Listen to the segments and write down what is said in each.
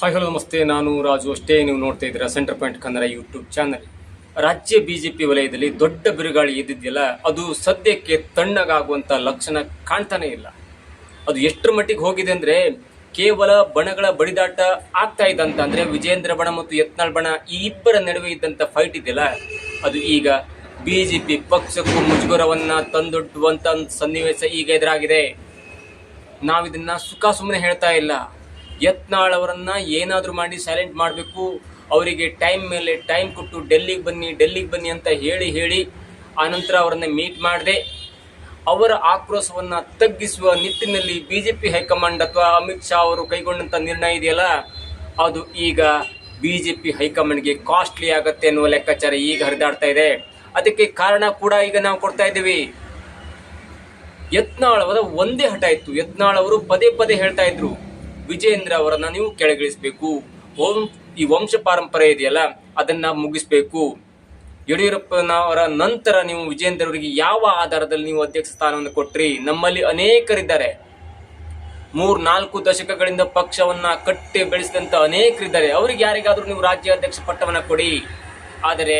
Hi hello ನಮಸ್ತೆ. ನಾನು ರಾಜು ಅಷ್ಟೇ. ನೀವು ನೋಡ್ತಾ ಇದ್ದೀರಾ center point Kannada YouTube channel ರಾಜ್ಯ ಬಿಜೆಪಿ ವಲಯದಲ್ಲಿ ದೊಡ್ಡ ಬಿರುಗಾಳಿ ಎದ್ದಿದೆಯಲ್ಲ, ಅದು ಸದ್ಯಕ್ಕೆ ತಣ್ಣಗಾಗುವಂಥ ಲಕ್ಷಣ ಕಾಣ್ತಾನೆ ಇಲ್ಲ. ಅದು ಎಷ್ಟರ ಮಟ್ಟಿಗೆ ಹೋಗಿದೆ ಅಂದರೆ, ಕೇವಲ ಬಣಗಳ ಬಡಿದಾಟ ಆಗ್ತಾ ಇದ್ದಂತ ಅಂದರೆ, ವಿಜೇಂದ್ರ ಬಣ ಮತ್ತು ಯತ್ನಾಳ್ ಬಣ ಈ ಇಬ್ಬರ ನಡುವೆ ಇದ್ದಂಥ ಫೈಟ್ ಇದೆಯಲ್ಲ, ಅದು ಈಗ ಬಿ ಜೆ ಪಿ ಪಕ್ಷಕ್ಕೂ ಮುಜುಗರವನ್ನು ತಂದೊಡ್ಡುವಂಥ ಸನ್ನಿವೇಶ ಈಗ ಎದುರಾಗಿದೆ. ನಾವಿದನ್ನು ಸುಖ ಸುಮ್ಮನೆ ಹೇಳ್ತಾ ಇಲ್ಲ. ಯತ್ನಾಳ್ ಅವರನ್ನು ಏನಾದರೂ ಮಾಡಿ ಸೈಲೆಂಟ್ ಮಾಡಬೇಕು. ಅವರಿಗೆ ಟೈಮ್ ಮೇಲೆ ಟೈಮ್ ಕೊಟ್ಟು ಡೆಲ್ಲಿಗೆ ಬನ್ನಿ ಡೆಲ್ಲಿಗೆ ಬನ್ನಿ ಅಂತ ಹೇಳಿ ಹೇಳಿ ಆನಂತರ ಅವರನ್ನ ಮೀಟ್ ಮಾಡಿದೆ. ಅವರ ಆಕ್ರೋಶವನ್ನು ತಗ್ಗಿಸುವ ನಿಟ್ಟಿನಲ್ಲಿ ಬಿಜೆಪಿ ಹೈಕಮಾಂಡ್ ಅಥವಾ ಅಮಿತ್ ಶಾ ಅವರು ಕೈಗೊಂಡಂತ ನಿರ್ಣಯ ಇದೆಯಲ್ಲ, ಅದು ಈಗ ಬಿಜೆಪಿ ಹೈಕಮಾಂಡ್ಗೆ ಕಾಸ್ಟ್ಲಿ ಆಗುತ್ತೆ ಅನ್ನುವ ಲೆಕ್ಕಾಚಾರ ಈಗ ಹರಿದಾಡ್ತಾ ಇದೆ. ಅದಕ್ಕೆ ಕಾರಣ ಕೂಡ ಈಗ ನಾವು ಕೊಡ್ತಾ ಇದ್ದೀವಿ. ಯತ್ನಾಳ್ ಅವರ ಒಂದೇ ಹಠ ಇತ್ತು. ಯತ್ನಾಳ್ ಅವರು ಪದೇ ಪದೇ ಹೇಳ್ತಾ ಇದ್ರು. ವಿಜೇಂದ್ರ ಅವರನ್ನ ನೀವು ಕೆಳಗಿಳಿಸಬೇಕು. ಓಂ, ಈ ವಂಶ ಪರಂಪರೆ ಇದೆಯಲ್ಲ, ಅದನ್ನ ಮುಗಿಸ್ಬೇಕು. ಯಡಿಯೂರಪ್ಪನವರ ನಂತರ ನೀವು ವಿಜಯೇಂದ್ರ ಅವರಿಗೆ ಯಾವ ಆಧಾರದಲ್ಲಿ ನೀವು ಅಧ್ಯಕ್ಷ ಸ್ಥಾನವನ್ನು ಕೊಟ್ರಿ? ನಮ್ಮಲ್ಲಿ ಅನೇಕರಿದ್ದಾರೆ. ಮೂರ್ ನಾಲ್ಕು ದಶಕಗಳಿಂದ ಪಕ್ಷವನ್ನ ಕಟ್ಟಿ ಬೆಳೆಸಿದಂತ ಅನೇಕರಿದ್ದಾರೆ. ಅವರಿಗೆ ಯಾರಿಗಾದ್ರೂ ನೀವು ರಾಜ್ಯ ಅಧ್ಯಕ್ಷ ಪಟ್ಟವನ್ನ ಕೊಡಿ. ಆದರೆ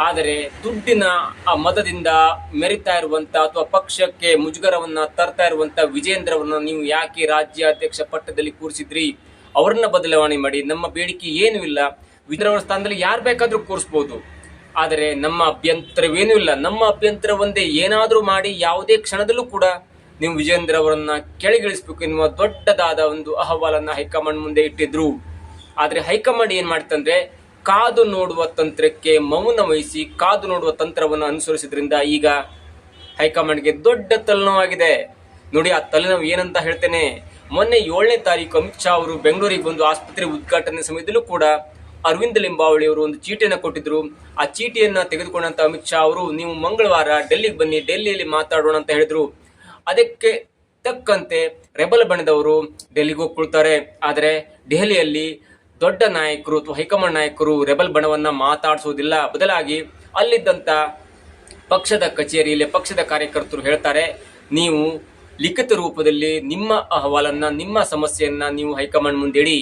ಆದರೆ ದುಡ್ಡಿನ ಆ ಮತದಿಂದ ಮೆರಿತಾ ಇರುವಂತ ಅಥವಾ ಪಕ್ಷಕ್ಕೆ ಮುಜುಗರವನ್ನ ತರ್ತಾ ಇರುವಂತ ವಿಜೇಂದ್ರವನ್ನ ನೀವು ಯಾಕೆ ರಾಜ್ಯಾಧ್ಯಕ್ಷ ಪಟ್ಟದಲ್ಲಿ ಕೂರಿಸಿದ್ರಿ? ಅವರನ್ನ ಬದಲಾವಣೆ ಮಾಡಿ. ನಮ್ಮ ಬೇಡಿಕೆ ಏನೂ ಇಲ್ಲ. ವಿಜೇಂದ್ರ ಅವರ ಸ್ಥಾನದಲ್ಲಿ ಯಾರು ಬೇಕಾದ್ರೂ ಕೂರಿಸ್ಬೋದು. ಆದರೆ ನಮ್ಮ ಅಭ್ಯಂತರವೇನೂ ಇಲ್ಲ. ನಮ್ಮ ಅಭ್ಯಂತರ ಒಂದೇ. ಏನಾದರೂ ಮಾಡಿ ಯಾವುದೇ ಕ್ಷಣದಲ್ಲೂ ಕೂಡ ನೀವು ವಿಜೇಂದ್ರ ಅವರನ್ನ ಕೆಳಗಿಳಿಸ್ಬೇಕು ಎನ್ನುವ ದೊಡ್ಡದಾದ ಒಂದು ಅಹವಾಲನ್ನ ಹೈಕಮಾಂಡ್ ಮುಂದೆ ಇಟ್ಟಿದ್ರು. ಆದರೆ ಹೈಕಮಾಂಡ್ ಏನ್ ಮಾಡ್ತಂದ್ರೆ ಕಾದು ನೋಡುವ ತಂತ್ರಕ್ಕೆ ಮೌನ ವಹಿಸಿ ಕಾದು ನೋಡುವ ತಂತ್ರವನ್ನು ಅನುಸರಿಸಿದ್ರಿಂದ ಈಗ ಹೈಕಮಾಂಡ್ಗೆ ದೊಡ್ಡ ತಲೆನೋವಾಗಿದೆ. ನೋಡಿ, ಆ ತಲೆನೋವು ಏನಂತ ಹೇಳ್ತೇನೆ. ಮೊನ್ನೆ ಏಳನೇ ತಾರೀಕು ಅಮಿತ್ ಶಾ ಅವರು ಬೆಂಗಳೂರಿಗೆ ಬಂದು ಆಸ್ಪತ್ರೆ ಉದ್ಘಾಟನೆ ಸಮಯದಲ್ಲೂ ಕೂಡ ಅರವಿಂದ್ ಲಿಂಬಾವಳಿ ಅವರು ಒಂದು ಚೀಟಿಯನ್ನು ಕೊಟ್ಟಿದ್ರು. ಆ ಚೀಟಿಯನ್ನ ತೆಗೆದುಕೊಂಡಂತ ಅಮಿತ್ ಶಾ ಅವರು, ನೀವು ಮಂಗಳವಾರ ಡೆಲ್ಲಿಗೆ ಬನ್ನಿ, ಡೆಲ್ಲಿಯಲ್ಲಿ ಮಾತಾಡೋಣ ಅಂತ ಹೇಳಿದ್ರು. ಅದಕ್ಕೆ ತಕ್ಕಂತೆ ರೆಬಲ್ ಬಣದವರು ಡೆಲ್ಲಿಗೆ ಹೋಗ್ಕೊಳ್ತಾರೆ. ಆದರೆ, ದೆಹಲಿಯಲ್ಲಿ ದೊಡ್ಡ ನಾಯಕರು ಅಥವಾ ಹೈಕಮಾಂಡ್ ನಾಯಕರು ರೆಬಲ್ ಬಣವನ್ನ ಮಾತಾಡಿಸುವುದಿಲ್ಲ ಬದಲಾಗಿ ಅಲ್ಲಿದ್ದಂತ ಪಕ್ಷದ ಕಚೇರಿಯಲ್ಲಿ ಪಕ್ಷದ ಕಾರ್ಯಕರ್ತರು ಹೇಳ್ತಾರೆ, ನೀವು ಲಿಖಿತ ರೂಪದಲ್ಲಿ ನಿಮ್ಮ ಅಹವಾಲನ್ನ, ನಿಮ್ಮ ಸಮಸ್ಯೆಯನ್ನ ನೀವು ಹೈಕಮಾಂಡ್ ಮುಂದೆ ಇಡಿ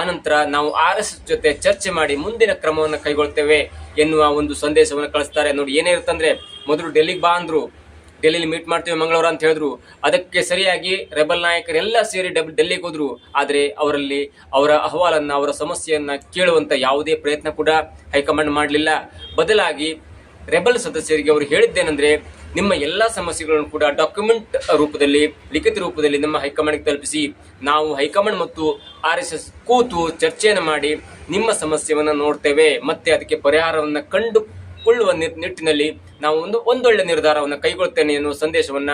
ಆನಂತರ ನಾವು ಆರ್ ಎಸ್ ಜೊತೆ ಚರ್ಚೆ ಮಾಡಿ ಮುಂದಿನ ಕ್ರಮವನ್ನು ಕೈಗೊಳ್ತೇವೆ ಎನ್ನುವ ಒಂದು ಸಂದೇಶವನ್ನು ಕಳಿಸ್ತಾರೆ. ನೋಡಿ ಏನೇ ಇರುತ್ತಂದ್ರೆ ಮೊದಲು ಡೆಲ್ಲಿಗೆ ಬಾ ಅಂದ್ರು. ಡೆಲ್ಲಿಲಿ ಮೀಟ್ ಮಾಡ್ತೀವಿ ಮಂಗಳವಾರ ಅಂತ ಹೇಳಿದ್ರು. ಅದಕ್ಕೆ ಸರಿಯಾಗಿ ರೆಬಲ್ ನಾಯಕರೆಲ್ಲ ಸೇರಿ ಡೆಲ್ಲಿಗೆ ಹೋದ್ರು. ಆದರೆ ಅವರಲ್ಲಿ ಅವರ ಅಹವಾಲನ್ನ, ಅವರ ಸಮಸ್ಯೆಯನ್ನ ಕೇಳುವಂತ ಯಾವುದೇ ಪ್ರಯತ್ನ ಕೂಡ ಹೈಕಮಾಂಡ್ ಮಾಡಲಿಲ್ಲ. ಬದಲಾಗಿ ರೆಬಲ್ ಸದಸ್ಯರಿಗೆ ಅವರು ಹೇಳಿದ್ದೇನೆಂದ್ರೆ, ನಿಮ್ಮ ಎಲ್ಲಾ ಸಮಸ್ಯೆಗಳನ್ನು ಕೂಡ ಡಾಕ್ಯುಮೆಂಟ್ ರೂಪದಲ್ಲಿ, ಲಿಖಿತ ರೂಪದಲ್ಲಿ ನಮ್ಮ ಹೈಕಮಾಂಡ್ಗೆ ತಲುಪಿಸಿ, ನಾವು ಹೈಕಮಾಂಡ್ ಮತ್ತು ಆರ್ ಎಸ್ ಎಸ್ ಕೂತು ಚರ್ಚೆಯನ್ನು ಮಾಡಿ ನಿಮ್ಮ ಸಮಸ್ಯೆಯನ್ನು ನೋಡ್ತೇವೆ. ಮತ್ತೆ ಅದಕ್ಕೆ ಪರಿಹಾರವನ್ನ ಕಂಡುಕೊಳ್ಳುವ ನಿಟ್- ನಿಟ್ಟಿನಲ್ಲಿ ನಾವು ಒಂದು ಒಂದೊಳ್ಳೆ ನಿರ್ಧಾರವನ್ನು ಕೈಗೊಳ್ತೇನೆ ಎನ್ನುವ ಸಂದೇಶವನ್ನ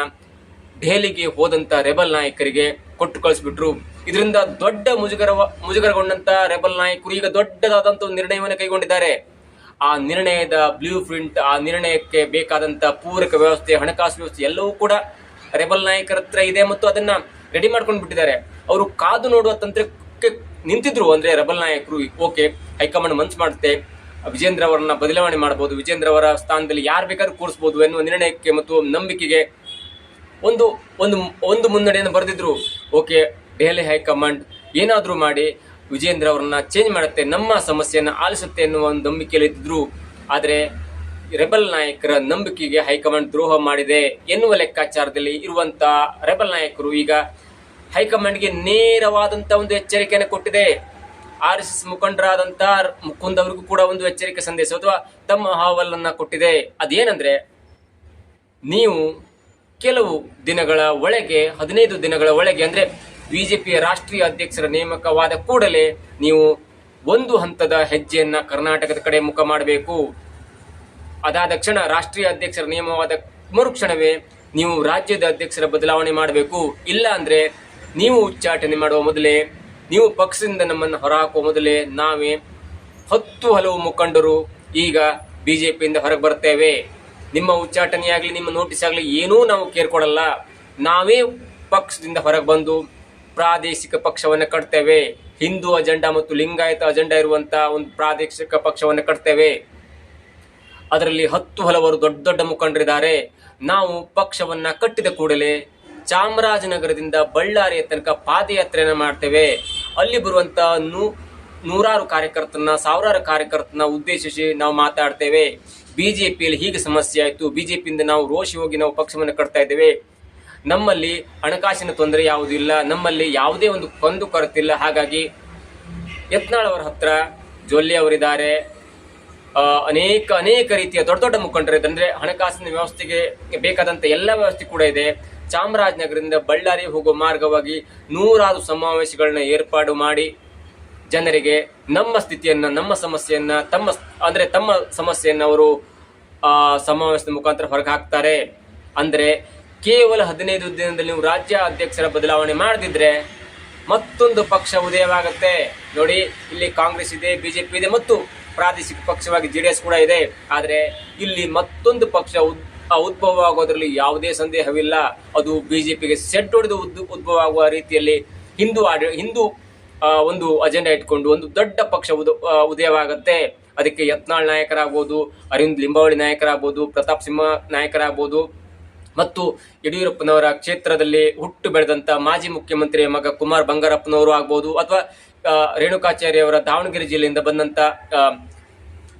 ದೆಹಲಿಗೆ ಹೋದಂತ ರೆಬಲ್ ನಾಯಕರಿಗೆ ಕೊಟ್ಟು ಕಳಿಸ್ಬಿಟ್ರು. ಇದರಿಂದ ದೊಡ್ಡ ಮುಜುಗರ ಮುಜುಗರಗೊಂಡಂಥ ರೆಬಲ್ ನಾಯಕರು ಈಗ ದೊಡ್ಡದಾದಂಥ ಒಂದು ನಿರ್ಣಯವನ್ನು ಕೈಗೊಂಡಿದ್ದಾರೆ. ಆ ನಿರ್ಣಯದ ಬ್ಲೂ ಪ್ರಿಂಟ್, ಆ ನಿರ್ಣಯಕ್ಕೆ ಬೇಕಾದಂಥ ಪೂರಕ ವ್ಯವಸ್ಥೆ, ಹಣಕಾಸು ವ್ಯವಸ್ಥೆ ಎಲ್ಲವೂ ಕೂಡ ರೆಬಲ್ ನಾಯಕರ ಹತ್ರ ಇದೆ ಮತ್ತು ಅದನ್ನ ರೆಡಿ ಮಾಡ್ಕೊಂಡು ಬಿಟ್ಟಿದ್ದಾರೆ. ಅವರು ಕಾದು ನೋಡುವ ತಂತ್ರಕ್ಕೆ ನಿಂತಿದ್ರು ಅಂದ್ರೆ ರೆಬಲ್ ನಾಯಕರು, ಓಕೆ, ಹೈಕಮಾಂಡ್ ಮನ್ಸು ಮಾಡುತ್ತೆ. ವಿಜೇಂದ್ರ ಅವರನ್ನ ಬದಲಾವಣೆ ಮಾಡಬಹುದು ವಿಜೇಂದ್ರ ಅವರ ಸ್ಥಾನದಲ್ಲಿ ಯಾರು ಬೇಕಾದ್ರೂ ಕೂರಿಸಬಹುದು ಎನ್ನುವ ನಿರ್ಣಯಕ್ಕೆ ಮತ್ತು ನಂಬಿಕೆಗೆ ಒಂದು ಒಂದು ಒಂದು ಮುನ್ನಡೆಯನ್ನು ಬರೆದಿದ್ರು. ಓಕೆ, ದೆಹಲಿ ಹೈಕಮಾಂಡ್ ಏನಾದರೂ ಮಾಡಿ ವಿಜೇಂದ್ರ ಅವರನ್ನ ಚೇಂಜ್ ಮಾಡುತ್ತೆ, ನಮ್ಮ ಸಮಸ್ಯೆಯನ್ನು ಆಲಿಸುತ್ತೆ ಎನ್ನುವ ಒಂದು ನಂಬಿಕೆಯಲ್ಲಿದ್ದರು ಆದರೆ ರೆಬಲ್ ನಾಯಕರ ನಂಬಿಕೆಗೆ ಹೈಕಮಾಂಡ್ ದ್ರೋಹ ಮಾಡಿದೆ ಎನ್ನುವ ಲೆಕ್ಕಾಚಾರದಲ್ಲಿ ಇರುವಂತಹ ರೆಬಲ್ ನಾಯಕರು ಈಗ ಹೈಕಮಾಂಡ್ಗೆ ನೇರವಾದಂಥ ಒಂದು ಎಚ್ಚರಿಕೆಯನ್ನು ಕೊಟ್ಟಿದೆ. ಆರ್ ಎಸ್ ಎಸ್ ಮುಖಂಡರಾದಂಥ ಮುಕುಂದ್ ಅವರಿಗೂ ಕೂಡ ಒಂದು ಎಚ್ಚರಿಕೆ ಸಂದೇಶ ಅಥವಾ ತಮ್ಮ ಅಹವಾಲನ್ನ ಕೊಟ್ಟಿದೆ. ಅದೇನಂದ್ರೆ, ನೀವು ಕೆಲವು ದಿನಗಳ ಒಳಗೆ, ಹದಿನೈದು ದಿನಗಳ ಒಳಗೆ ಅಂದ್ರೆ ಬಿಜೆಪಿಯ ರಾಷ್ಟ್ರೀಯ ಅಧ್ಯಕ್ಷರ ನೇಮಕವಾದ ಕೂಡಲೇ ನೀವು ಒಂದು ಹಂತದ ಹೆಜ್ಜೆಯನ್ನ ಕರ್ನಾಟಕದ ಕಡೆ ಮುಖ ಮಾಡಬೇಕು. ಅದಾದ ಕ್ಷಣ ರಾಷ್ಟ್ರೀಯ ಅಧ್ಯಕ್ಷರ ನೇಮವಾದ ಮರುಕ್ಷಣವೇ ನೀವು ರಾಜ್ಯದ ಅಧ್ಯಕ್ಷರ ಬದಲಾವಣೆ ಮಾಡಬೇಕು. ಇಲ್ಲ ಅಂದ್ರೆ ನೀವು ಉಚ್ಚಾಟನೆ ಮಾಡುವ ಮೊದಲೇ ನೀವು ಪಕ್ಷದಿಂದ ನಮ್ಮನ್ನು ಹೊರಹಾಕುವ ಮೊದಲೇ ನಾವೇ ಹತ್ತು ಹಲವು ಮುಖಂಡರು ಈಗ ಬಿಜೆಪಿಯಿಂದ ಹೊರಗೆ ಬರ್ತೇವೆ. ನಿಮ್ಮ ಉಚ್ಚಾಟನೆಯಾಗಲಿ, ನಿಮ್ಮ ನೋಟಿಸ್ ಆಗಲಿ ಏನೂ ನಾವು ಕೇರ್ಕೊಡಲ್ಲ. ನಾವೇ ಪಕ್ಷದಿಂದ ಹೊರಗೆ ಬಂದು ಪ್ರಾದೇಶಿಕ ಪಕ್ಷವನ್ನು ಕಟ್ತೇವೆ. ಹಿಂದೂ ಅಜೆಂಡಾ ಮತ್ತು ಲಿಂಗಾಯತ ಅಜೆಂಡಾ ಇರುವಂತ ಒಂದು ಪ್ರಾದೇಶಿಕ ಪಕ್ಷವನ್ನು ಕಟ್ತೇವೆ. ಅದರಲ್ಲಿ ಹತ್ತು ಹಲವರು ದೊಡ್ಡ ದೊಡ್ಡ ಮುಖಂಡರಿದ್ದಾರೆ. ನಾವು ಪಕ್ಷವನ್ನ ಕಟ್ಟಿದ ಕೂಡಲೇ ಚಾಮರಾಜನಗರದಿಂದ ಬಳ್ಳಾರಿಯ ತನಕ ಪಾದಯಾತ್ರೆಯನ್ನು ಮಾಡ್ತೇವೆ. ಅಲ್ಲಿ ಬರುವಂತ ನೂ ನೂರಾರು ಕಾರ್ಯಕರ್ತನ ಸಾವಿರಾರು ಕಾರ್ಯಕರ್ತನ ಉದ್ದೇಶಿಸಿ ನಾವು ಮಾತಾಡ್ತೇವೆ. ಬಿಜೆಪಿಯಲ್ಲಿ ಹೀಗೆ ಸಮಸ್ಯೆ ಆಯಿತು. ಬಿಜೆಪಿಯಿಂದ ನಾವು ರೋಷಿ ಹೋಗಿ ನಾವು ಪಕ್ಷವನ್ನು ಕಟ್ತಾ ಇದ್ದೇವೆ. ನಮ್ಮಲ್ಲಿ ಹಣಕಾಸಿನ ತೊಂದರೆ ಯಾವುದೂ ಇಲ್ಲ. ನಮ್ಮಲ್ಲಿ ಯಾವುದೇ ಒಂದು ಕಂದು ಕೊರತಿಲ್ಲ. ಹಾಗಾಗಿ ಯತ್ನಾಳ್ ಅವರ ಹತ್ರ ಜೊಲ್ಲೆ ಅವರಿದ್ದಾರೆ. ಅನೇಕ ಅನೇಕ ರೀತಿಯ ದೊಡ್ಡ ದೊಡ್ಡ ಮುಖಂಡರಿದ್ದಾರೆ. ಅಂದರೆ ಹಣಕಾಸಿನ ವ್ಯವಸ್ಥೆಗೆ ಬೇಕಾದಂಥ ಎಲ್ಲ ವ್ಯವಸ್ಥೆ ಕೂಡ ಇದೆ. ಚಾಮರಾಜನಗರದಿಂದ ಬಳ್ಳಾರಿ ಹೋಗುವ ಮಾರ್ಗವಾಗಿ ನೂರಾರು ಸಮಾವೇಶಗಳನ್ನ ಏರ್ಪಾಡು ಮಾಡಿ ಜನರಿಗೆ ನಮ್ಮ ಸ್ಥಿತಿಯನ್ನ, ನಮ್ಮ ಸಮಸ್ಯೆಯನ್ನ, ತಮ್ಮ ಅಂದ್ರೆ ತಮ್ಮ ಸಮಸ್ಯೆಯನ್ನ ಅವರು ಸಮಾವೇಶದ ಮುಖಾಂತರ ಹೊರಗೆ ಹಾಕ್ತಾರೆ. ಅಂದ್ರೆ ಕೇವಲ ಹದಿನೈದು ದಿನದಲ್ಲಿ ನೀವು ರಾಜ್ಯ ಅಧ್ಯಕ್ಷರ ಬದಲಾವಣೆ ಮಾಡದಿದ್ರೆ ಮತ್ತೊಂದು ಪಕ್ಷ ಉದಯವಾಗುತ್ತೆ. ನೋಡಿ, ಇಲ್ಲಿ ಕಾಂಗ್ರೆಸ್ ಇದೆ, ಬಿಜೆಪಿ ಇದೆ ಮತ್ತು ಪ್ರಾದೇಶಿಕ ಪಕ್ಷವಾಗಿ ಜೆ ಕೂಡ ಇದೆ. ಆದರೆ ಇಲ್ಲಿ ಮತ್ತೊಂದು ಪಕ್ಷ ಉದ್ಭವ ಆಗೋದ್ರಲ್ಲಿ ಯಾವುದೇ ಸಂದೇಹವಿಲ್ಲ. ಅದು ಬಿಜೆಪಿಗೆ ಸೆಟ್ ಹೊಡೆದು ಉದ್ ಉದ್ಭವ ಆಗುವ ರೀತಿಯಲ್ಲಿ ಹಿಂದೂ ಆಡ, ಹಿಂದೂ ಒಂದು ಅಜೆಂಡಾ ಇಟ್ಕೊಂಡು ಒಂದು ದೊಡ್ಡ ಪಕ್ಷ ಉದಯವಾಗುತ್ತೆ. ಅದಕ್ಕೆ ಯತ್ನಾಳ್ ನಾಯಕರಾಗ್ಬೋದು, ಅರವಿಂದ್ ಲಿಂಬಾವಳಿ ನಾಯಕರಾಗ್ಬೋದು, ಪ್ರತಾಪ್ ಸಿಂಹ ನಾಯಕರಾಗ್ಬೋದು. ಮತ್ತು ಯಡಿಯೂರಪ್ಪನವರ ಕ್ಷೇತ್ರದಲ್ಲಿ ಹುಟ್ಟು ಬೆಳೆದಂತ ಮಾಜಿ ಮುಖ್ಯಮಂತ್ರಿಯ ಮಗ ಕುಮಾರ್ ಬಂಗಾರಪ್ಪನವರು ಆಗ್ಬೋದು. ಅಥವಾ ರೇಣುಕಾಚಾರ್ಯವರ ದಾವಣಗೆರೆ ಜಿಲ್ಲೆಯಿಂದ ಬಂದಂತ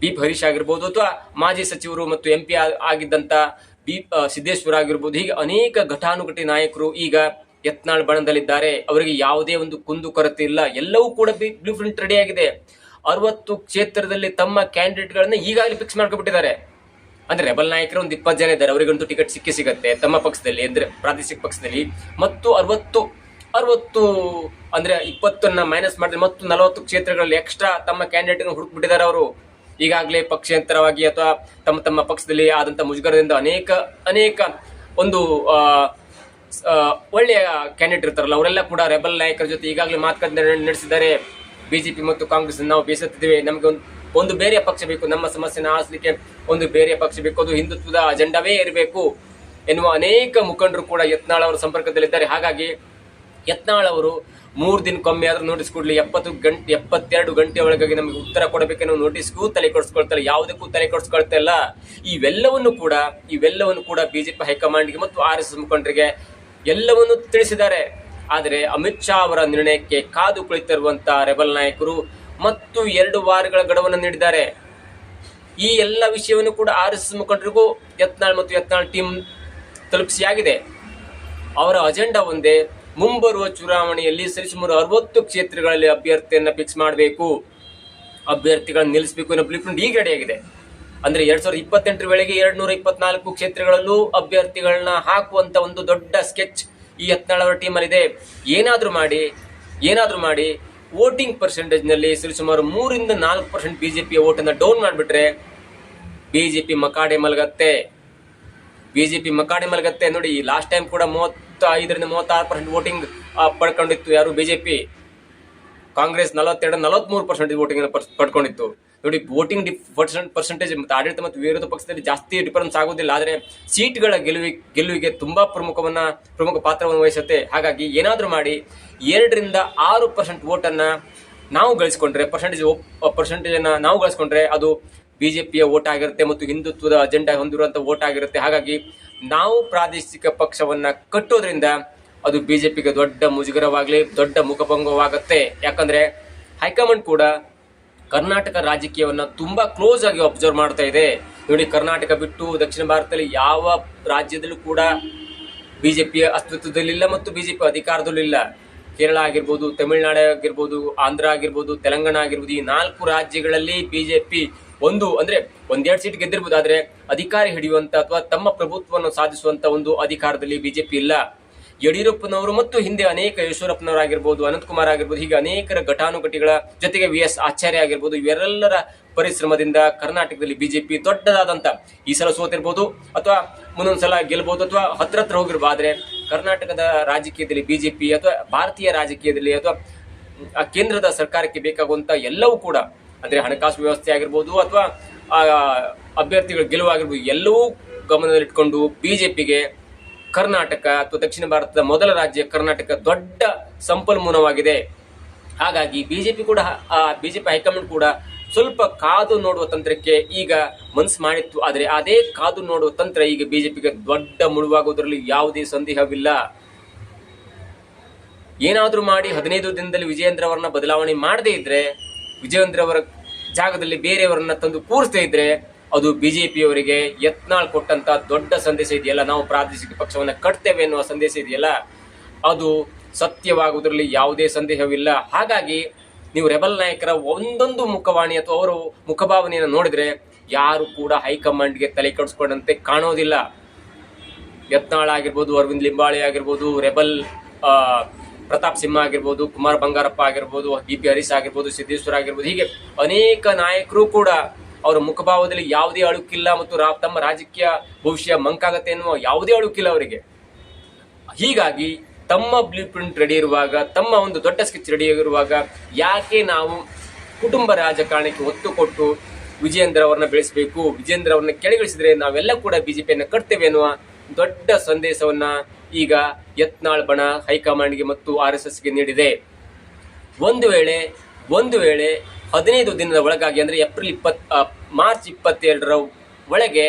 ಬಿ ಹರೀಶ್ ಆಗಿರ್ಬೋದು ಅಥವಾ ಮಾಜಿ ಸಚಿವರು ಮತ್ತು ಎಂ ಪಿ ಆಗಿದ್ದಂತ ಬಿ ಸಿದ್ದೇಶ್ವರ ಆಗಿರ್ಬೋದು, ಹೀಗೆ ಅನೇಕ ಘಟಾನುಘಟಿ ನಾಯಕರು ಈಗ ಯತ್ನಾಳ್ ಬಣದಲ್ಲಿದ್ದಾರೆ. ಅವರಿಗೆ ಯಾವುದೇ ಒಂದು ಕುಂದು ಕೊರತೆ ಇಲ್ಲ. ಎಲ್ಲವೂ ಕೂಡ ಬ್ಲೂ ಪ್ರಿಂಟ್ ರೆಡಿ ಆಗಿದೆ. ಅರವತ್ತು ಕ್ಷೇತ್ರದಲ್ಲಿ ತಮ್ಮ ಕ್ಯಾಂಡಿಡೇಟ್ಗಳನ್ನ ಈಗಾಗಲೇ ಫಿಕ್ಸ್ ಮಾಡ್ಕೊಬಿಟ್ಟಿದ್ದಾರೆ. ಅಂದ್ರೆ ರೆಬಲ್ ನಾಯಕರು ಒಂದು ಇಪ್ಪತ್ತು ಜನ ಇದ್ದಾರೆ. ಅವರಿಗಂತೂ ಟಿಕೆಟ್ ಸಿಕ್ಕಿ ಸಿಗುತ್ತೆ. ತಮ್ಮ ಪಕ್ಷದಲ್ಲಿ, ಅಂದ್ರೆ ಪ್ರಾದೇಶಿಕ ಪಕ್ಷದಲ್ಲಿ. ಮತ್ತು ಅರವತ್ತು ಅರವತ್ತು ಅಂದ್ರೆ ಇಪ್ಪತ್ತನ್ನ ಮೈನಸ್ ಮಾಡಿದ್ರೆ ಮತ್ತು ನಲವತ್ತು ಕ್ಷೇತ್ರಗಳಲ್ಲಿ ಎಕ್ಸ್ಟ್ರಾ ತಮ್ಮ ಕ್ಯಾಂಡಿಡೇಟ್ ಹುಡುಕ್ಬಿಟ್ಟಿದ್ದಾರೆ ಅವರು. ಈಗಾಗಲೇ ಪಕ್ಷಾಂತರವಾಗಿ ಅಥವಾ ತಮ್ಮ ತಮ್ಮ ಪಕ್ಷದಲ್ಲಿ ಆದಂತ ಮುಜುಗರದಿಂದ ಅನೇಕ ಅನೇಕ ಒಂದು ಒಳ್ಳೆಯ ಕ್ಯಾಂಡಿಡೇಟ್ ಇರ್ತಾರಲ್ಲ, ಅವರೆಲ್ಲ ಕೂಡ ರೆಬಲ್ ನಾಯಕರ ಜೊತೆ ಈಗಾಗಲೇ ಮಾತುಕತೆ ನಡೆಸಿದ್ದಾರೆ. ಬಿಜೆಪಿ ಮತ್ತು ಕಾಂಗ್ರೆಸ್ ನಾವು ಬೇಸತ್ತಿದ್ದೇವೆ. ನಮಗೆ ಒಂದು ಒಂದು ಬೇರೆ ಪಕ್ಷ ಬೇಕು. ನಮ್ಮ ಸಮಸ್ಯೆನ ಆಲಿಸಲಿಕ್ಕೆ ಒಂದು ಬೇರೆ ಪಕ್ಷ ಬೇಕು. ಅದು ಹಿಂದುತ್ವದ ಅಜೆಂಡವೇ ಇರಬೇಕು ಎನ್ನುವ ಅನೇಕ ಮುಖಂಡರು ಕೂಡ ಯತ್ನಾಳ್ ಅವರ ಸಂಪರ್ಕದಲ್ಲಿದ್ದಾರೆ. ಹಾಗಾಗಿ ಯತ್ನಾಳ್ ಅವರು ಮೂರು ದಿನಕ್ಕೊಮ್ಮೆ ಆದ್ರೂ ನೋಟಿಸ್ ಕೊಡ್ಲಿ, ಎಪ್ಪತ್ತು ಗಂಟೆ, ಎಪ್ಪತ್ತೆರಡು ಗಂಟೆ ಒಳಗಾಗಿ ನಮಗೆ ಉತ್ತರ ಕೊಡಬೇಕೆನ್ನೋ ನೋಟಿಸ್ಗೂ ತಲೆ ಕೊಡಿಸ್ಕೊಳ್ತಾರೆ ಯಾವುದಕ್ಕೂ ತಲೆ ಕೊಡಿಸ್ಕೊಳ್ತಾ ಇಲ್ಲ. ಇವೆಲ್ಲವನ್ನು ಕೂಡ ಇವೆಲ್ಲವನ್ನು ಕೂಡ ಬಿಜೆಪಿ ಹೈಕಮಾಂಡ್ಗೆ ಮತ್ತು ಆರ್ ಎಸ್ ಮುಖಂಡರಿಗೆ ಎಲ್ಲವನ್ನು ತಿಳಿಸಿದ್ದಾರೆ. ಆದರೆ ಅಮಿತ್ ಶಾ ಅವರ ನಿರ್ಣಯಕ್ಕೆ ಕಾದು ಕುಳಿತಿರುವಂತ ರೆಬಲ್ ನಾಯಕರು ಮತ್ತು ಎರಡು ವಾರಗಳ ಗಡುವನ್ನು ನೀಡಿದ್ದಾರೆ. ಈ ಎಲ್ಲ ವಿಷಯವನ್ನು ಕೂಡ ಆರ್ ಎಸ್ ಎಸ್ ಮುಖಂಡರಿಗೂ ಯತ್ನಾಳ್ ಮತ್ತು ಯತ್ನಾಳ್ ಟೀಮ್ ತಲುಪಿಸಿಯಾಗಿದೆ. ಅವರ ಅಜೆಂಡಾ ಒಂದೇ ಮುಂಬರುವ ಚುನಾವಣೆಯಲ್ಲಿ ಸರಿಸುಮಾರು ಅರವತ್ತು ಕ್ಷೇತ್ರಗಳಲ್ಲಿ ಅಭ್ಯರ್ಥಿಯನ್ನ ಫಿಕ್ಸ್ ಮಾಡಬೇಕು. ಅಭ್ಯರ್ಥಿಗಳನ್ನ ನಿಲ್ಲಿಸಬೇಕು ಅನ್ನೋ ಬ್ಲೂ ಪ್ರಿಂಟ್ ಈಗ ರೆಡಿಯಾಗಿದೆ ಅಂದ್ರೆ ಎರಡ್ ಸಾವಿರದ ಇಪ್ಪತ್ತೆಂಟರ ವೇಳೆಗೆ ಎರಡ್ ನೂರ ಇಪ್ಪತ್ನಾಲ್ಕು ಕ್ಷೇತ್ರಗಳಲ್ಲೂ ಅಭ್ಯರ್ಥಿಗಳನ್ನ ಹಾಕುವಂತ ಒಂದು ದೊಡ್ಡ ಸ್ಕೆಚ್ ಈ ಹತ್ನಾಳವರ ಟೀಮ್ ಟೀಮಲ್ಲಿ ಇದೆ ಏನಾದ್ರೂ ಮಾಡಿ, ಏನಾದರೂ ಮಾಡಿ ವೋಟಿಂಗ್ ಪರ್ಸೆಂಟೇಜ್ನಲ್ಲಿ ಸರಿಸುಮಾರು ಮೂರಿಂದ ನಾಲ್ಕು ಪರ್ಸೆಂಟ್ ಬಿಜೆಪಿಯ ವೋಟನ್ನ ಡೌನ್ ಮಾಡಿಬಿಟ್ರೆ ಬಿಜೆಪಿ ಮಕಾಡೆ ಮಲಗತ್ತೆ. ಬಿಜೆಪಿ ಮಕಾಡೆ ಮಲಗತ್ತೆ. ನೋಡಿ ಲಾಸ್ಟ್ ಟೈಮ್ ಕೂಡ ಮೂವತ್ತ ಐದರಿಂದ ಮೂವತ್ತಾರು ಪರ್ಸೆಂಟ್ ವೋಟಿಂಗ್ ಪಡ್ಕೊಂಡಿತ್ತು ಯಾರು? ಬಿಜೆಪಿ ಕಾಂಗ್ರೆಸ್ ನಲವತ್ತೆರಡು, ನಲವತ್ಮೂರು ಪರ್ಸೆಂಟ್ ವೋಟಿಂಗ್ ಪಡ್ಕೊಂಡಿತ್ತು. ನೋಡಿ ವೋಟಿಂಗ್ ಡಿ ಪರ್ಸೆಂಟ್ ಪರ್ಸೆಂಟೇಜ್ ಮತ್ತು ಆಡಳಿತ ಮತ್ತು ವಿರೋಧ ಪಕ್ಷದಲ್ಲಿ ಜಾಸ್ತಿ ಡಿಫರೆನ್ಸ್ ಆಗೋದಿಲ್ಲ ಆದರೆ ಸೀಟ್ಗಳ ಗೆಲುವಿ, ಗೆಲುವಿಗೆ ತುಂಬ ಪ್ರಮುಖವನ್ನ, ಪ್ರಮುಖ ಪಾತ್ರವನ್ನು ವಹಿಸುತ್ತೆ. ಹಾಗಾಗಿ ಏನಾದರೂ ಮಾಡಿ, ಎರಡರಿಂದ ಆರು ಪರ್ಸೆಂಟ್ ವೋಟನ್ನು ನಾವು ಗಳಿಸ್ಕೊಂಡ್ರೆ ಪರ್ಸೆಂಟೇಜ್ ಪರ್ಸೆಂಟೇಜನ್ನು ನಾವು ಗಳಿಸ್ಕೊಂಡ್ರೆ ಅದು ಬಿಜೆಪಿಯ ಓಟ್ ಆಗಿರುತ್ತೆ ಮತ್ತು ಹಿಂದುತ್ವದ ಅಜೆಂಡಾ ಹೊಂದಿರುವಂಥ ಓಟ್ ಆಗಿರುತ್ತೆ. ಹಾಗಾಗಿ ನಾವು ಪ್ರಾದೇಶಿಕ ಪಕ್ಷವನ್ನ ಕಟ್ಟೋದ್ರಿಂದ ಅದು ಬಿಜೆಪಿಗೆ ದೊಡ್ಡ ಮುಜುಗರವಾಗಲಿ, ದೊಡ್ಡ ಮುಖಭಂಗವಾಗುತ್ತೆ. ಯಾಕಂದ್ರೆ ಹೈಕಮಾಂಡ್ ಕೂಡ ಕರ್ನಾಟಕ ರಾಜಕೀಯವನ್ನ ತುಂಬಾ ಕ್ಲೋಸ್ ಆಗಿ ಅಬ್ಸರ್ವ್ ಮಾಡ್ತಾ ಇದೆ. ನೋಡಿ, ಕರ್ನಾಟಕ ಬಿಟ್ಟು ದಕ್ಷಿಣ ಭಾರತದಲ್ಲಿ ಯಾವ ರಾಜ್ಯದಲ್ಲೂ ಕೂಡ ಬಿಜೆಪಿ ಅಸ್ತಿತ್ವದಲ್ಲಿಲ್ಲ ಮತ್ತು ಬಿಜೆಪಿ ಅಧಿಕಾರದಲ್ಲಿಲ್ಲ ಕೇರಳ ಆಗಿರ್ಬೋದು, ತಮಿಳುನಾಡು ಆಗಿರ್ಬೋದು, ಆಂಧ್ರ ಆಗಿರ್ಬೋದು, ತೆಲಂಗಾಣ ಆಗಿರ್ಬೋದು, ಈ ನಾಲ್ಕು ರಾಜ್ಯಗಳಲ್ಲಿ ಬಿಜೆಪಿ ಒಂದು, ಅಂದ್ರೆ ಒಂದೆರಡು ಸೀಟ್ ಗೆದ್ದಿರ್ಬೋದು ಆದ್ರೆ ಅಧಿಕಾರ ಹಿಡಿಯುವಂತ ಅಥವಾ ತಮ್ಮ ಪ್ರಭುತ್ವವನ್ನು ಸಾಧಿಸುವಂತ ಒಂದು ಅಧಿಕಾರದಲ್ಲಿ ಬಿಜೆಪಿ ಇಲ್ಲ. ಯಡಿಯೂರಪ್ಪನವರು ಮತ್ತು ಹಿಂದೆ ಅನೇಕ ಯಶ್ವರಪ್ಪನವರಾಗಿರ್ಬೋದು ಅನಂತಕುಮಾರ್ ಆಗಿರ್ಬೋದು, ಹೀಗೆ ಅನೇಕರ ಘಟಾನುಘಟಿಗಳ ಜೊತೆಗೆ ವಿ ಎಸ್ ಆಚಾರ್ಯ ಆಗಿರ್ಬೋದು ಇವರೆಲ್ಲರ ಪರಿಶ್ರಮದಿಂದ ಕರ್ನಾಟಕದಲ್ಲಿ ಬಿಜೆಪಿ ದೊಡ್ಡದಾದಂತ ಈ ಸಲ ಸೋತಿರ್ಬೋದು ಅಥವಾ ಮುಂದೊಂದು ಸಲ ಗೆಲ್ಬಹುದು ಅಥವಾ ಹತ್ರ ಹತ್ರ ಹೋಗಿರ್ಬೋದು ಆದ್ರೆ ಕರ್ನಾಟಕದ ರಾಜಕೀಯದಲ್ಲಿ ಬಿಜೆಪಿ ಅಥವಾ ಭಾರತೀಯ ರಾಜಕೀಯದಲ್ಲಿ ಅಥವಾ ಆ ಕೇಂದ್ರದ ಸರ್ಕಾರಕ್ಕೆ ಬೇಕಾಗುವಂತ ಎಲ್ಲವೂ ಕೂಡ ಅಂದ್ರೆ ಹಣಕಾಸು ವ್ಯವಸ್ಥೆ ಆಗಿರ್ಬೋದು ಅಥವಾ ಅಭ್ಯರ್ಥಿಗಳ ಗೆಲುವು ಆಗಿರ್ಬೋದು ಎಲ್ಲವೂ ಗಮನದಲ್ಲಿಟ್ಕೊಂಡು ಬಿಜೆಪಿಗೆ ಕರ್ನಾಟಕ ಅಥವಾ ದಕ್ಷಿಣ ಭಾರತದ ಮೊದಲ ರಾಜ್ಯ ಕರ್ನಾಟಕ ದೊಡ್ಡ ಸಂಪನ್ಮೂಲವಾಗಿದೆ. ಹಾಗಾಗಿ ಬಿಜೆಪಿ ಕೂಡ ಬಿಜೆಪಿ ಹೈಕಮಾಂಡ್ ಕೂಡ ಸ್ವಲ್ಪ ಕಾದು ನೋಡುವ ತಂತ್ರಕ್ಕೆ ಈಗ ಮನಸ್ಸು ಮಾಡಿತ್ತು. ಆದರೆ ಅದೇ ಕಾದು ನೋಡುವ ತಂತ್ರ ಈಗ ಬಿಜೆಪಿಗೆ ದೊಡ್ಡ ಮುಳುವಾಗುವುದರಲ್ಲಿ ಯಾವುದೇ ಸಂದೇಹವಿಲ್ಲ. ಏನಾದರೂ ಮಾಡಿ ಹದಿನೈದು ದಿನದಲ್ಲಿ ವಿಜಯೇಂದ್ರ ಅವರನ್ನ ಬದಲಾವಣೆ ಮಾಡದೇ ಇದ್ರೆ ವಿಜಯೇಂದ್ರ ಅವರ ಜಾಗದಲ್ಲಿ ಬೇರೆಯವರನ್ನ ತಂದು ಕೂರಿಸ್ತಾ ಇದ್ರೆ ಅದು ಬಿಜೆಪಿಯವರಿಗೆ ಯತ್ನಾಳ್ ಕೊಟ್ಟಂತ ದೊಡ್ಡ ಸಂದೇಶ ಇದೆಯಲ್ಲ, ನಾವು ಪ್ರಾದೇಶಿಕ ಪಕ್ಷವನ್ನು ಕಟ್ತೇವೆ ಎನ್ನುವ ಸಂದೇಶ ಇದೆಯಲ್ಲ, ಅದು ಸತ್ಯವಾಗುವುದರಲ್ಲಿ ಯಾವುದೇ ಸಂದೇಹವಿಲ್ಲ. ಹಾಗಾಗಿ ನೀವು ರೆಬಲ್ ನಾಯಕರ ಒಂದೊಂದು ಮುಖವಾಣಿ ಅಥವಾ ಅವರು ಮುಖಭಾವನೆಯನ್ನು ನೋಡಿದ್ರೆ ಯಾರು ಕೂಡ ಹೈಕಮಾಂಡ್ಗೆ ತಲೆ ಕೆಡಿಸ್ಕೊಂಡಂತೆ ಕಾಣೋದಿಲ್ಲ. ಯತ್ನಾಳ್ ಆಗಿರ್ಬೋದು, ಅರವಿಂದ್ ಲಿಂಬಾಳೆ ಆಗಿರ್ಬೋದು, ರೆಬಲ್ ಪ್ರತಾಪ್ ಸಿಂಹ ಆಗಿರ್ಬೋದು, ಕುಮಾರ್ ಬಂಗಾರಪ್ಪ ಆಗಿರ್ಬೋದು ಬಿ ಪಿ ಹರೀಶ್ ಆಗಿರ್ಬೋದು, ಸಿದ್ದೇಶ್ವರ ಆಗಿರ್ಬೋದು, ಹೀಗೆ ಅನೇಕ ನಾಯಕರು ಕೂಡ ಅವರ ಮುಖಭಾವದಲ್ಲಿ ಯಾವುದೇ ಅಳುಕಿಲ್ಲ ಮತ್ತು ರಾ- ತಮ್ಮ ರಾಜಕೀಯ ಭವಿಷ್ಯ ಮಂಕಾಗತ್ತೆ ಎನ್ನುವ ಯಾವುದೇ ಅಳುಕಿಲ್ಲ ಅವರಿಗೆ. ಹೀಗಾಗಿ ತಮ್ಮ ಬ್ಲೂ ಪ್ರಿಂಟ್ ರೆಡಿ ಇರುವಾಗ, ತಮ್ಮ ಒಂದು ದೊಡ್ಡ ಸ್ಕೆಚ್ ರೆಡಿ ಆಗಿರುವಾಗ ಯಾಕೆ ನಾವು ಕುಟುಂಬ ರಾಜಕಾರಣಕ್ಕೆ ಒತ್ತು ಕೊಟ್ಟು ವಿಜಯೇಂದ್ರ ಅವರನ್ನ ಬೆಳೆಸಬೇಕು ವಿಜೇಂದ್ರ ಅವರನ್ನ ಕೆಳಗಿಳಿಸಿದ್ರೆ ನಾವೆಲ್ಲ ಕೂಡ ಬಿಜೆಪಿಯನ್ನು ಕಟ್ತೇವೆ ಎನ್ನುವ ದೊಡ್ಡ ಸಂದೇಶವನ್ನ ಈಗ ಯತ್ನಾಳ್ ಬಣ ಹೈಕಮಾಂಡ್ಗೆ ಮತ್ತು ಆರ್ ಎಸ್ ಎಸ್ಗೆ ನೀಡಿದೆ. ಒಂದು ವೇಳೆ ಒಂದು ವೇಳೆ ಹದಿನೈದು ದಿನದ ಒಳಗಾಗಿ ಅಂದ್ರೆ ಏಪ್ರಿಲ್ ಇಪ್ಪತ್ ಮಾರ್ಚ್ ಇಪ್ಪತ್ತೆರಡರ ಒಳಗೆ,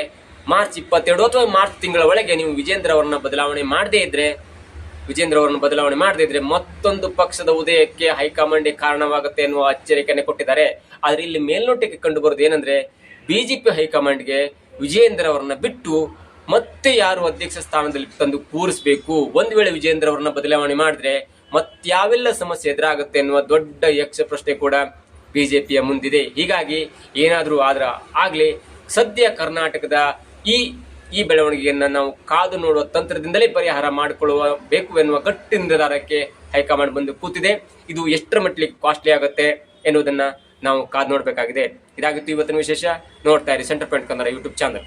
ಮಾರ್ಚ್ ಇಪ್ಪತ್ತೆರಡು ಅಥವಾ ಮಾರ್ಚ್ ತಿಂಗಳ ಒಳಗೆ ನೀವು ವಿಜೇಂದ್ರ ಅವರನ್ನ ಬದಲಾವಣೆ ಮಾಡದೇ ಇದ್ರೆ, ವಿಜೇಂದ್ರ ಅವರನ್ನು ಬದಲಾವಣೆ ಮಾಡದೇ ಇದ್ರೆ ಮತ್ತೊಂದು ಪಕ್ಷದ ಉದಯಕ್ಕೆ ಹೈಕಮಾಂಡ್ ಕಾರಣವಾಗುತ್ತೆ ಎನ್ನುವ ಎಚ್ಚರಿಕೆಯನ್ನು ಕೊಟ್ಟಿದ್ದಾರೆ. ಆದರೆ ಇಲ್ಲಿ ಮೇಲ್ನೋಟಕ್ಕೆ ಕಂಡು ಬರೋದು ಏನಂದ್ರೆ ಬಿಜೆಪಿ ಹೈಕಮಾಂಡ್ಗೆ ವಿಜೇಂದ್ರ ಅವರನ್ನ ಬಿಟ್ಟು ಮತ್ತೆ ಯಾರು ಅಧ್ಯಕ್ಷ ಸ್ಥಾನದಲ್ಲಿ ತಂದು ಕೂರಿಸಬೇಕು? ಒಂದು ವೇಳೆ ವಿಜೇಂದ್ರ ಅವರನ್ನ ಬದಲಾವಣೆ ಮಾಡಿದ್ರೆ ಮತ್ತಾವೆಲ್ಲ ಸಮಸ್ಯೆ ಎದುರಾಗುತ್ತೆ ಎನ್ನುವ ದೊಡ್ಡ ಯಕ್ಷ ಪ್ರಶ್ನೆ ಕೂಡ ಬಿಜೆಪಿಯ ಮುಂದಿದೆ. ಹೀಗಾಗಿ ಏನಾದರೂ ಆದ್ರ ಆಗ್ಲಿ ಸದ್ಯ ಕರ್ನಾಟಕದ ಈ ಈ ಬೆಳವಣಿಗೆಯನ್ನ ನಾವು ಕಾದು ನೋಡುವ ತಂತ್ರದಿಂದಲೇ ಪರಿಹಾರ ಮಾಡಿಕೊಳ್ಳುವ ಬೇಕು ಎನ್ನುವ ಗಟ್ಟಿ ನಿರ್ಧಾರಕ್ಕೆ ಹೈಕಮಾಂಡ್ ಬಂದು ಕೂತಿದೆ. ಇದು ಎಷ್ಟರ ಮಟ್ಟಿಗೆ ಕಾಸ್ಟ್ಲಿ ಆಗುತ್ತೆ ಎನ್ನುವುದನ್ನ ನಾವು ಕಾದು ನೋಡಬೇಕಾಗಿದೆ. ಇದಾಗಿತ್ತು ಇವತ್ತಿನ ವಿಶೇಷ. ನೋಡ್ತಾ ಇರಿ center point Kannada YouTube channel.